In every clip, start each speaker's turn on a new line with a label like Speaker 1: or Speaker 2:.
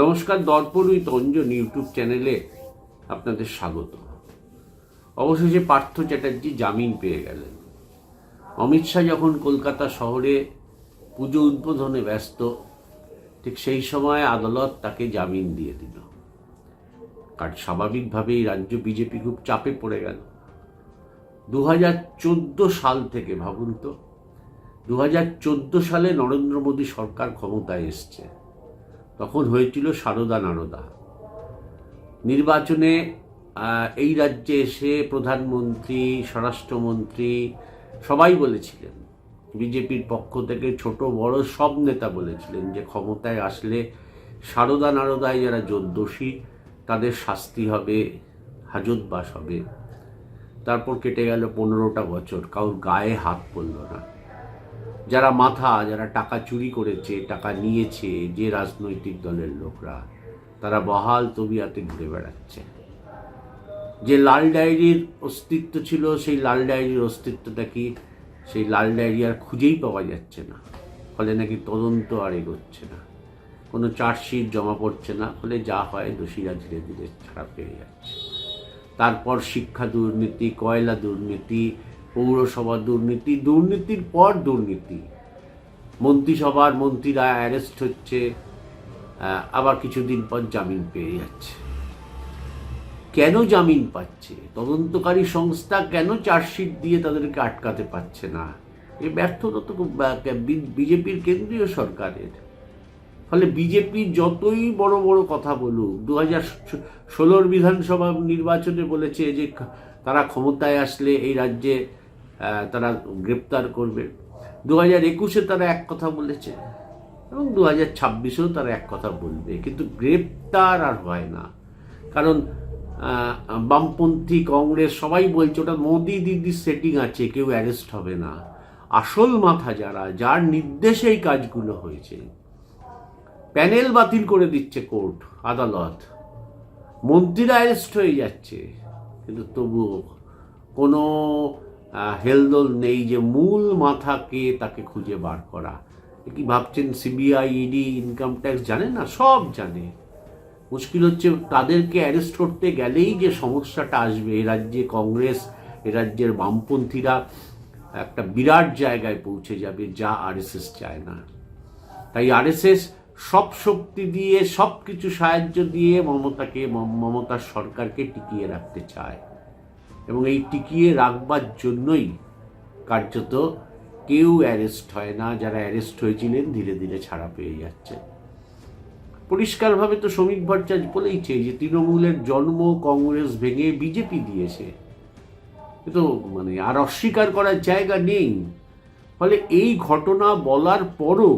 Speaker 1: নমস্কার, দর্পণ with Anjan YouTube চ্যানেলে আপনাদের স্বাগত। অবশেষে পার্থ চ্যাটার্জি জামিন পেয়ে গেলেন। অমিত শাহ যখন কলকাতা শহরে পুজো উদ্বোধনে ব্যস্ত, ঠিক সেই সময় আদালত তাকে জামিন দিয়ে দিল। কারণ স্বাভাবিকভাবেই রাজ্য বিজেপি খুব চাপে পড়ে গেল। দু হাজার চোদ্দ সাল থেকে ভাবুন তো দু হাজার চোদ্দ সালে নরেন্দ্র মোদী সরকার ক্ষমতায় এসছে। তখন হয়েছিল সারদা নারদা। নির্বাচনে এই রাজ্যে এসে প্রধানমন্ত্রী, স্বরাষ্ট্রমন্ত্রী সবাই বলেছিলেন। বিজেপির পক্ষ থেকে ছোট, বড় সব নেতা বলেছিলেন যে ক্ষমতায় আসলে সারদা নারদায় যারা দোষী তাদের শাস্তি হবে, হাজতবাস হবে। তারপর কেটে গেল পনেরোটা বছর, কারোর গায়ে হাত পড়ল না। যারা মাথা, যারা টাকা চুরি করেছে, টাকা নিয়েছে, যে রাজনৈতিক দলের লোকরা, তারা বহাল তবিয়াতে ঘুরে বেড়াচ্ছে। যে লাল ডায়েরির অস্তিত্ব ছিল, সেই লাল ডায়েরির অস্তিত্বটা কি? সেই লাল ডায়েরি আর খুঁজেই পাওয়া যাচ্ছে না। ফলে নাকি তদন্ত আর এগোচ্ছে না। কোনো চার্জশিট জমা পড়ছে না। ফলে যা হয় দোষীরা ধীরে ধীরে ছাড়া পেয়ে যাচ্ছে। তারপর শিক্ষা দুর্নীতি, কয়লা দুর্নীতি পৌরসভা দুর্নীতি, দুর্নীতির পর দুর্নীতি। মন্ত্রিসভার মন্ত্রীরা অ্যারেস্ট হচ্ছে আবার কিছুদিন পর জামিন পেয়ে যাচ্ছে। কেন জামিন পাচ্ছে? তদন্তকারী সংস্থা কেন চার্জশিট দিয়ে তাদেরকে আটকাতে পারছে না? এ ব্যর্থতা তো বিজেপির কেন্দ্রীয় সরকারের। ফলে বিজেপি যতই বড় বড় কথা বলুক দু হাজার ষোলোর বিধানসভা নির্বাচনে বলেছে যে তারা ক্ষমতায় আসলে এই রাজ্যে তারা গ্রেপ্তার করবে। দু হাজার একুশে তারা এক কথা বলেছে এবং দু হাজার ছাব্বিশেও তারা এক কথা বলবে। কিন্তু গ্রেপ্তার আর হয় না। কারণ বামপন্থী কংগ্রেস সবাই বলছে, ওটা মোদি দিদির সেটিং আছে, কেউ অ্যারেস্ট হবে না। আসল মাথা যারা, যার নির্দেশে এই কাজগুলো হয়েছে, প্যানেল বাতিল করে দিচ্ছে কোর্ট, আদালত। মন্ত্রীরা অ্যারেস্ট হয়ে যাচ্ছে। কিন্তু তবুও কোনো হেলদোল নেই যে মূল মাথাকে তাকে খুঁজে বার করা। কি ভাবছেন সিবিআই ইডি ইনকাম ট্যাক্স জানে না, সব জানে। মুশকিল হচ্ছে তাদেরকে অ্যারেস্ট করতে গেলেই যে সমস্যাটা আসবে। এ রাজ্যে কংগ্রেস, এ রাজ্যের বামপন্থীরা একটা বিরাট জায়গায় পৌঁছে যাবে, যা আরএসএস চায় না। তাই আরএসএস সব শক্তি দিয়ে, সব কিছু সাহায্য দিয়ে মমতাকে, মম- মমতার সরকারকে টিকিয়ে রাখতে চায়। এবং এই টিকিয়ে রাখবার জন্যই কার্যত কেউ অ্যারেস্ট হয় না, যারা অ্যারেস্ট হয়েছিলেন ধীরে ধীরে ছাড়া পেয়ে যাচ্ছে। পরিষ্কারভাবে তো শ্রমিক ভট্টাচার্য বলেইছে যে তৃণমূলের জন্ম কংগ্রেস ভেঙে বিজেপি দিয়েছে। তো মানে আর অস্বীকার করার জায়গা নেই। ফলে এই ঘটনা বলার পরও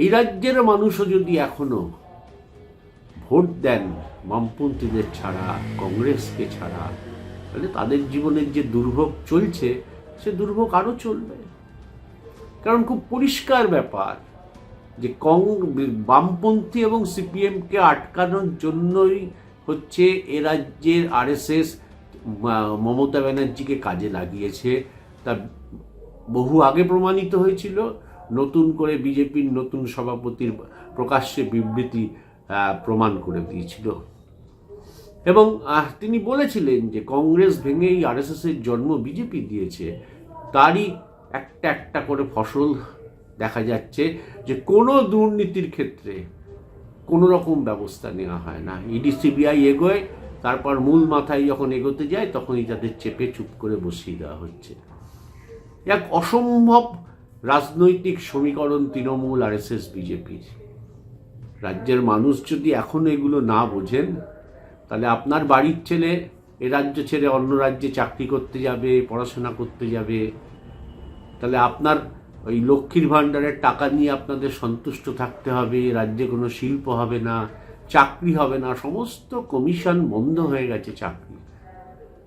Speaker 1: এই রাজ্যের মানুষও যদি এখনও ভোট দেন বামপন্থীদের ছাড়া, কংগ্রেসকে ছাড়া তাহলে তাদের জীবনের যে দুর্ভোগ চলছে, সে দুর্ভোগ আরও চলবে। কারণ খুব পরিষ্কার ব্যাপার যে কং, বামপন্থী এবং সিপিএমকে আটকানোর জন্যই হচ্ছে এ রাজ্যের আরএসএস মমতা ব্যানার্জিকে কাজে লাগিয়েছে। তা বহু আগে প্রমাণিত হয়েছিল, নতুন করে বিজেপির নতুন সভাপতির প্রকাশ্যে বিবৃতি প্রমাণ করে দিয়েছিল। এবং তিনি বলেছিলেন যে কংগ্রেস ভেঙেই আরএসএস এর জন্ম বিজেপি দিয়েছে। তারই একটা একটা করে ফসল দেখা যাচ্ছে যে কোনো দুর্নীতির ক্ষেত্রে কোনো রকম ব্যবস্থা নেওয়া হয় না। ইডি সিবিআই এগোয়, তারপর মূল মাথায় যখন এগোতে যায়, তখনই তাদের চেপে চুপ করে বসিয়ে দেওয়া হচ্ছে। এক অসম্ভব রাজনৈতিক সমীকরণ তৃণমূল আর এস এস বিজেপির রাজ্যের মানুষ যদি এখন এগুলো না বোঝেন তাহলে আপনার বাড়ির ছেলে এ রাজ্য ছেড়ে অন্য রাজ্যে চাকরি করতে যাবে, পড়াশোনা করতে যাবে। তাহলে আপনার ওই লক্ষ্মীর ভাণ্ডারের টাকা নিয়ে আপনাদের সন্তুষ্ট থাকতে হবে, রাজ্যে কোনো শিল্প হবে না, চাকরি হবে না, সমস্ত কমিশন বন্ধ হয়ে গেছে চাকরি।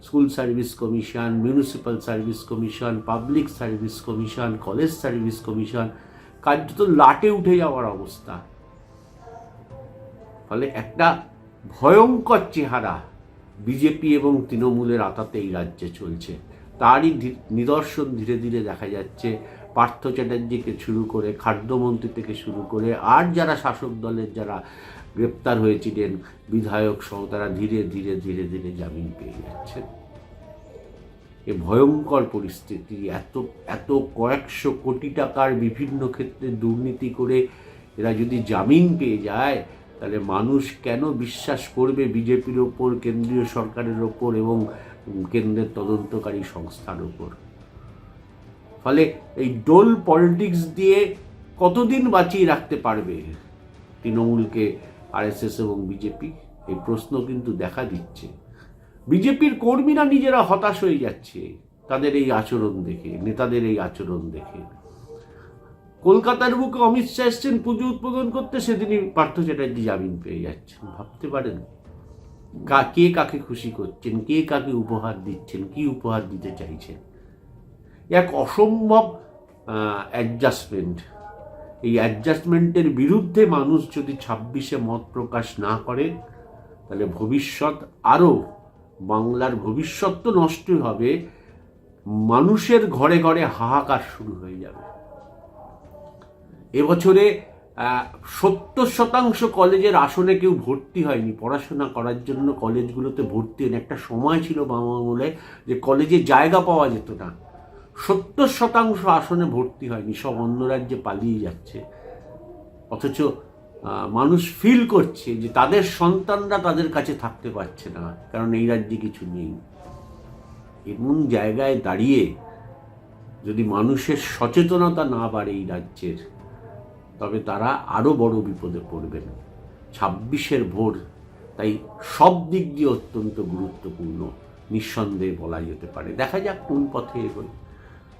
Speaker 1: School service commission, municipal service commission, public service commission, college service commission, কার্যত লাটে উঠে যাওয়ার অবস্থা। ফলে একটা ভয়ঙ্কর চেহারা বিজেপি এবং তৃণমূলের আতাতে এই রাজ্যে চলছে। তারই নিদর্শন ধীরে ধীরে দেখা যাচ্ছে। পার্থ চ্যাটার্জিকে শুরু করে, খাদ্যমন্ত্রী থেকে শুরু করে, আর যারা শাসক দলের যারা গ্রেপ্তার হয়েছিলেন, বিধায়ক সহ, তারা ধীরে ধীরে ধীরে ধীরে জামিন পেয়ে যাচ্ছেন। এ ভয়ঙ্কর পরিস্থিতি, এত এত কয়েকশো কোটি টাকার বিভিন্ন ক্ষেত্রে দুর্নীতি করে এরা যদি জামিন পেয়ে যায় তাহলে মানুষ কেন বিশ্বাস করবে বিজেপির ওপর, কেন্দ্রীয় সরকারের ওপর এবং কেন্দ্রের তদন্তকারী সংস্থার ওপর? ফলে এই ডোল পলিটিক্স দিয়ে কতদিন বাঁচিয়ে রাখতে পারবে তৃণমূলকে, আরএসএস এবং বিজেপি? এই প্রশ্ন কিন্তু দেখা দিচ্ছে। বিজেপির কর্মীরা নিজেরা হতাশ হয়ে যাচ্ছে তাদের এই আচরণ দেখে, নেতাদের এই আচরণ দেখে। কলকাতার বুকে অমিত শাহ এসছেন, পুজো উদ্বোধন করতে, সেদিনই পার্থ চ্যাটার্জি জামিন পেয়ে যাচ্ছেন। ভাবতে পারেন, কা, কে কাকে খুশি করছেন, কে কাকে উপহার দিচ্ছেন, কি উপহার দিতে চাইছেন? এক অসম্ভব অ্যাডজাস্টমেন্ট এই অ্যাডজাস্টমেন্টের বিরুদ্ধে মানুষ যদি ছাব্বিশে মত প্রকাশ না করে, তাহলে ভবিষ্যৎ আরও, বাংলার ভবিষ্যৎ তো নষ্টই হবে, মানুষের ঘরে ঘরে হাহাকার শুরু হয়ে যাবে। এবছরে সত্তর শতাংশ কলেজের আসনে কেউ ভর্তি হয়নি। পড়াশোনা করার জন্য কলেজগুলোতে ভর্তি হয়নি। একটা সময় ছিল বাবা আমলে যে কলেজে জায়গা পাওয়া যেত না। সত্তর শতাংশ আসনে ভর্তি হয়নি। সব অন্য রাজ্যে পালিয়ে যাচ্ছে। অথচ মানুষ ফিল করছে যে তাদের সন্তানরা তাদের কাছে থাকতে পারছে না, কারণ এই রাজ্যে কিছু নেই। এমন জায়গায় দাঁড়িয়ে যদি মানুষের সচেতনতা না বাড়ে এই রাজ্যের তবে তারা আরও বড় বিপদে পড়বেন। ছাব্বিশের ভোর, তাই সব দিক দিয়ে অত্যন্ত গুরুত্বপূর্ণ, নিঃসন্দেহে বলা যেতে পারে। দেখা যাক কোন পথে এগোয়।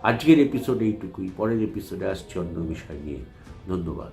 Speaker 1: আজকের এপিসোড এইটুকুই, পরের এপিসোডে আসছে অন্য বিষয় নিয়ে। ধন্যবাদ।